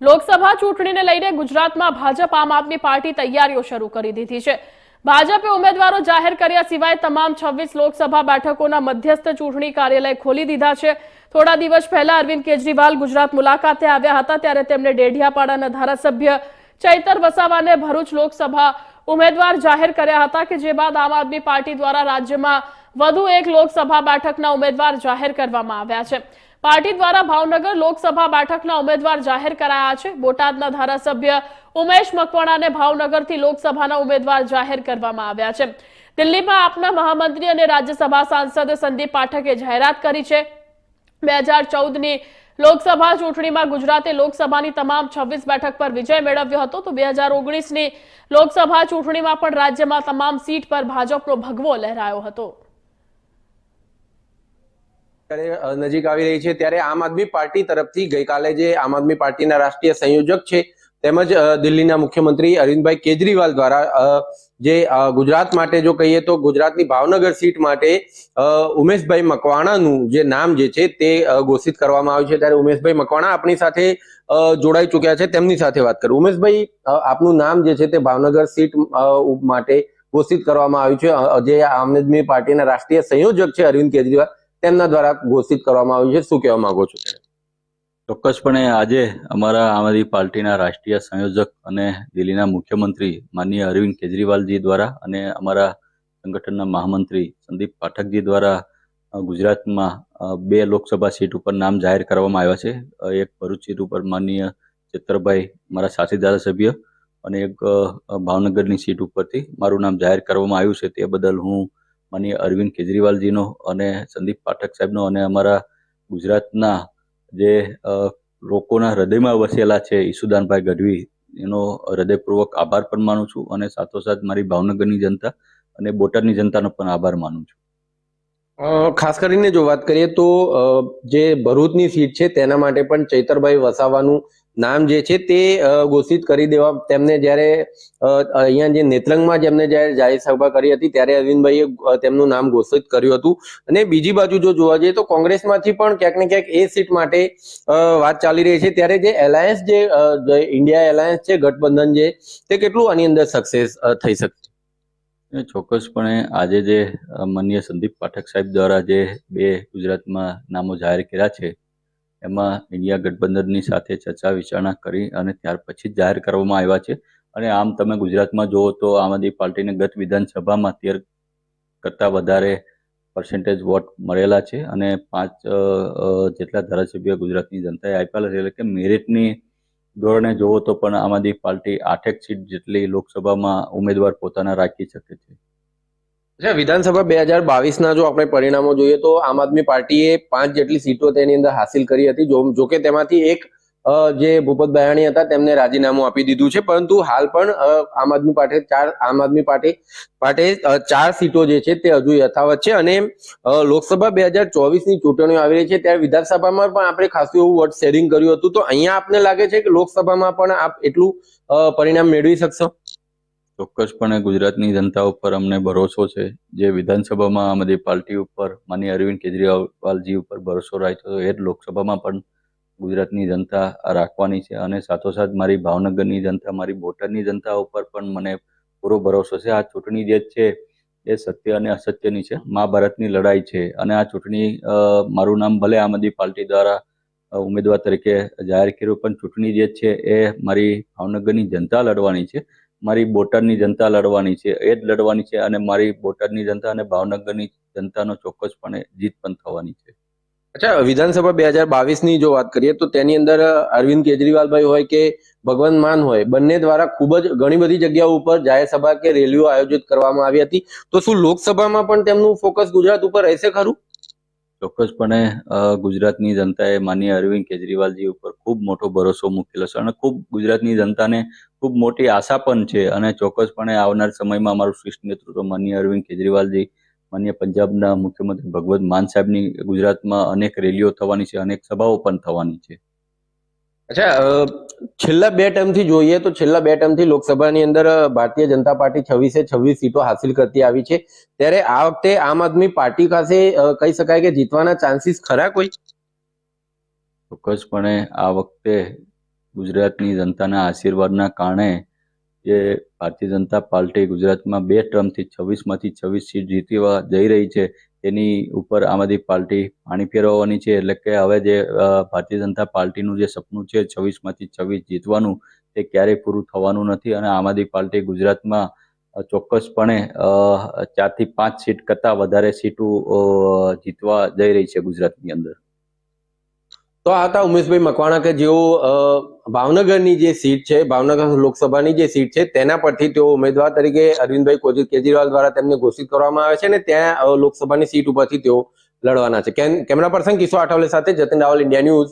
લોકસભા ચૂંટણીને લઈને ગુજરાતમાં ભાજપ આમ આદમી પાર્ટી તૈયારીઓ શરૂ કરી દીધી છે. ભાજપે ઉમેદવારો જાહેર કર્યા સિવાય તમામ છવ્વીસ લોકસભા બેઠકોના મધ્યસ્થ ચૂંટણી કાર્યાલય ખોલી દીધા છે. થોડા દિવસ પહેલા અરવિંદ કેજરીવાલ ગુજરાત મુલાકાતે આવ્યા હતા ત્યારે તેમણે ડેઢિયાપાડાના ધારાસભ્ય ચૈતર વસાવાને ભરૂચ લોકસભા ઉમેદવાર જાહેર કર્યા હતા કે જે બાદ આમ આદમી પાર્ટી દ્વારા રાજ્યમાં વધુ એક લોકસભા બેઠકના ઉમેદવાર જાહેર કરવામાં આવ્યા છે. પાર્ટી દ્વારા ભાવનગર લોકસભા બેઠકના ઉમેદવાર જાહેર કરાયા છે. બોટાદના ધારાસભ્ય ઉમેશ મકવાણાને ભાવનગરથી લોકસભાના ઉમેદવાર જાહેર કરવામાં આવ્યા છે. દિલ્હીમાં આપના મહામંત્રી અને રાજ્યસભા સાંસદ સંદીપ પાઠકે જાહેરાત કરી છે. બે હજાર ચૌદની લોકસભા ચૂંટણીમાં ગુજરાતે લોકસભાની તમામ છવ્વીસ બેઠક પર વિજય મેળવ્યો હતો. તો બે હજાર ઓગણીસની લોકસભા ચૂંટણીમાં પણ રાજ્યમાં તમામ સીટ પર ભાજપનો ભગવો લહેરાયો હતો. નજીક આવી રહી છે, ત્યારે આમ આદમી પાર્ટી તરફથી ગઈકાલે જે આમ આદમી પાર્ટીના રાષ્ટ્રીય સંયોજક છે, તેમજ દિલ્હીના મુખ્યમંત્રી અરવિંદભાઈ કેજરીવાલ દ્વારા જે ગુજરાત માટે જો કહીએ તો ગુજરાતની ભાવનગર સીટ માટે ઉમેશભાઈ મકવાણાનું જે નામ જે છે તે ઘોષિત કરવામાં આવ્યું છે. ત્યારે ઉમેશભાઈ મકવાણા આપણી સાથે જોડાઈ ચૂક્યા છે. તેમની સાથે વાત કરું. ઉમેશભાઈ આપનું નામ જે છે તે ભાવનગર સીટ માટે ઘોષિત કરવામાં આવ્યું છે. જે આમ આદમી પાર્ટીના રાષ્ટ્રીય સંયોજક છે અરવિંદ કેજરીવાલ. તેમના દ્વારા ઘોષિત કરવામાં આવ્યું છે. શું કહેવા માંગો છો? ચોક્કસપણે આજે અમારા આદમી પાર્ટીના રાષ્ટ્રીય સંયોજક અને દિલ્હીના મુખ્યમંત્રી માનનીય અરવિંદ કેજરીવાલજી દ્વારા અને અમારા સંગઠનના મહામંત્રી સંદીપ પાઠકજી દ્વારા ગુજરાતમાં બે લોકસભા સીટ ઉપર નામ જાહેર કરવામાં આવ્યા છે. એક ભરૂચ સીટ ઉપર માનનીય ચિત્રભાઈ મારા સાથી ધારાસભ્ય અને એક ભાવનગરની સીટ ઉપરથી મારું નામ જાહેર કરવામાં આવ્યું છે. તે બદલ હું માનનીય અરવિંદ કેજરીવાલજીનો અને સંદીપ પાઠક સાહેબનો અને અમારા ગુજરાતના જે લોકોના હૃદયમાં વસેલા છે ઈસુદાનભાઈ ગઢવી, એનો હૃદયપૂર્વક આભાર પણ માનું છું અને સાથોસાથ મારી ભાવનગરની જનતા અને બોટાદની જનતાનો પણ આભાર માનું છું. ખાસ કરીને જો વાત કરીએ તો જે ભરૂચની સીટ છે તેના માટે પણ ચૈતરભાઈ વસાવાનું નામ જે છે તે ઘોષિત કરી દેવા, તેમને જ્યારે અહીંયા જે નેત્રંગમાં જેમને જ્યારે જાહેર સભા કરી હતી, ત્યારે અરવિંદભાઈએ તેમનું નામ ઘોષિત કર્યું હતું. અને બીજી બાજુ જો જોવા જઈએ તો કોંગ્રેસમાંથી પણ ક્યાંક ને ક્યાંક એ સીટ માટે વાત ચાલી રહી છે. ત્યારે જે એલાયન્સ જે ઇન્ડિયા એલાયન્સ છે, ગઠબંધન જે, તે કેટલું આની અંદર સક્સેસ થઈ શકશે ચોક્કસપણે આજે જે માન્ય સંદીપ પાઠક સાહેબ દ્વારા જે બે ગુજરાતમાં નામો જાહેર કર્યા છે એમાં ઇન્ડિયા ગઠબંધનની સાથે ચર્ચા વિચારણા કરી અને ત્યાર પછી જાહેર કરવામાં આવ્યા છે. અને આમ તમે ગુજરાતમાં જુઓ તો આમ આદમી પાર્ટીને ગત વિધાનસભામાં તેર કરતાં વધારે પર્સન્ટેજ વોટ મળેલા છે અને પાંચ જેટલા ધારાસભ્ય ગુજરાતની જનતાએ આપેલા છે. એટલે કે મેરિટની ધોરણે જોવો તો પણ આમ આદમી પાર્ટી આઠેક સીટ જેટલી લોકસભામાં ઉમેદવાર પોતાના રાખી શકે છે. વિધાનસભા બે હજાર બાવીસના જો આપણે પરિણામો જોઈએ તો આમ આદમી પાર્ટીએ પાંચ જેટલી સીટો તેની અંદર હાસિલ કરી હતી. જો કે તેમાંથી એક જે ભૂપત બયાણી હતા તેમને રાજીનામું આપી દીધું છે. પરંતુ હાલ પણ આમ આદમી પાર્ટી ચાર આમ આદમી પાર્ટી પાર્ટી ચાર સીટો જે છે તે હજુ યથાવત છે. અને લોકસભા બે હજાર ચોવીસની ચૂંટણીઓ આવી રહી છે ત્યારે વિધાનસભામાં પણ આપણે ખાસું એવું વોટ શેરિંગ કર્યું હતું. તો અહીંયા આપને લાગે છે કે લોકસભામાં પણ આપ એટલું પરિણામ મેળવી શકશો? ચોક્કસપણે ગુજરાતની જનતા ઉપર અમને ભરોસો છે. જે વિધાનસભામાં આમ આદમી પાર્ટી ઉપર માની અરવિંદ કેજરીવાલજી ઉપર ભરોસો રાખ્યો એ જ લોકસભામાં પણ ગુજરાતની જનતા રાખવાની છે. અને સાથોસાથ મારી ભાવનગરની જનતા, મારી બોટાદની જનતા ઉપર પણ મને પૂરો ભરોસો છે. આ ચૂંટણી જે છે, એ સત્ય અને અસત્યની છે. મહાભારતની લડાઈ છે. અને આ ચૂંટણી મારું નામ ભલે આમ આદમી પાર્ટી દ્વારા ઉમેદવાર તરીકે જાહેર કર્યું, પણ ચૂંટણી જે છે, એ મારી ભાવનગરની જનતા લડવાની છે. મારી બોટાદની જનતા લડવાની છે, એ જ લડવાની છે અને મારી બોટાદની જનતા અને ભાવનગરની જનતાનો ચોક્કસપણે જીત પણ થવાની છે. અચ્છા, વિધાનસભા બે હજાર બાવીસની જો વાત કરીએ તો તેની અંદર અરવિંદ કેજરીવાલભાઈ હોય કે ભગવંત માન હોય, બંને દ્વારા ખૂબ જ ઘણી બધી જગ્યાઓ ઉપર જાહેર સભા કે રેલીઓ આયોજિત કરવામાં આવી હતી. તો શું લોકસભામાં પણ તેમનું ફોકસ ગુજરાત ઉપર રહેશે ખરું? ચોક્કસપણે ગુજરાતની જનતાએ માનીય અરવિંદ કેજરીવાલજી ઉપર ખૂબ મોટો ભરોસો મૂકેલો છે અને ખૂબ ગુજરાતની જનતાને ખૂબ મોટી આશા પણ છે અને ચોક્કસપણે આવનાર સમયમાં અમારું શ્રેષ્ઠ નેતૃત્વ માનીય અરવિંદ કેજરીવાલજી, માન્ય પંજાબના મુખ્યમંત્રી ભગવત માન સાહેબની ગુજરાતમાં અનેક રેલીઓ થવાની છે, અનેક સભાઓ પણ થવાની છે. અચ્છા છેલ્લા બે ટર્મથી જોઈએ તો છેલ્લા બે ટર્મથી લોકસભાની અંદર ભારતીય જનતા પાર્ટી છવ્વીસે છવ્વીસ સીટો હાસિલ કરતી આવી છે. ત્યારે આ વખતે આમ આદમી પાર્ટી પાસે કહી શકાય કે જીતવાના ચાન્સીસ ખરા કોઈ? ચોક્કસપણે આ વખતે ગુજરાતની જનતાના આશીર્વાદના કારણે જે ભારતીય જનતા પાર્ટી ગુજરાતમાં બે ટર્મથી છવ્વીસમાંથી છવ્વીસ સીટ જીતવા જઈ રહી છે તેની ઉપર આમ આદમી પાર્ટી પાણી ફેરવવાની છે. એટલે કે હવે જે ભારતીય જનતા પાર્ટીનું જે સપનું છે, છવ્વીસમાંથી છવ્વીસ જીતવાનું, તે ક્યારેય પૂરું થવાનું નથી. અને આમ આદમી પાર્ટી ગુજરાતમાં ચોક્કસપણે ચારથી પાંચ સીટ કરતાં વધારે સીટો જીતવા જઈ રહી છે ગુજરાતની અંદર. તો આ હતા ઉમેશભાઈ મકવાણા કે જેઓ ભાવનગરની જે સીટ છે, ભાવનગર લોકસભાની જે સીટ છે, તેના પરથી તેઓ ઉમેદવાર તરીકે અરવિંદભાઈ કોજી- કેજરીવાલ દ્વારા તેમને ઘોષિત કરવામાં આવે છે અને ત્યાં લોકસભાની સીટ ઉપરથી તેઓ લડવાના છે. કેમ- કેમેરા પર્સન કિશોર આઠવલે સાથે જતીન રાવલ, ઇન્ડિયા ન્યૂઝ.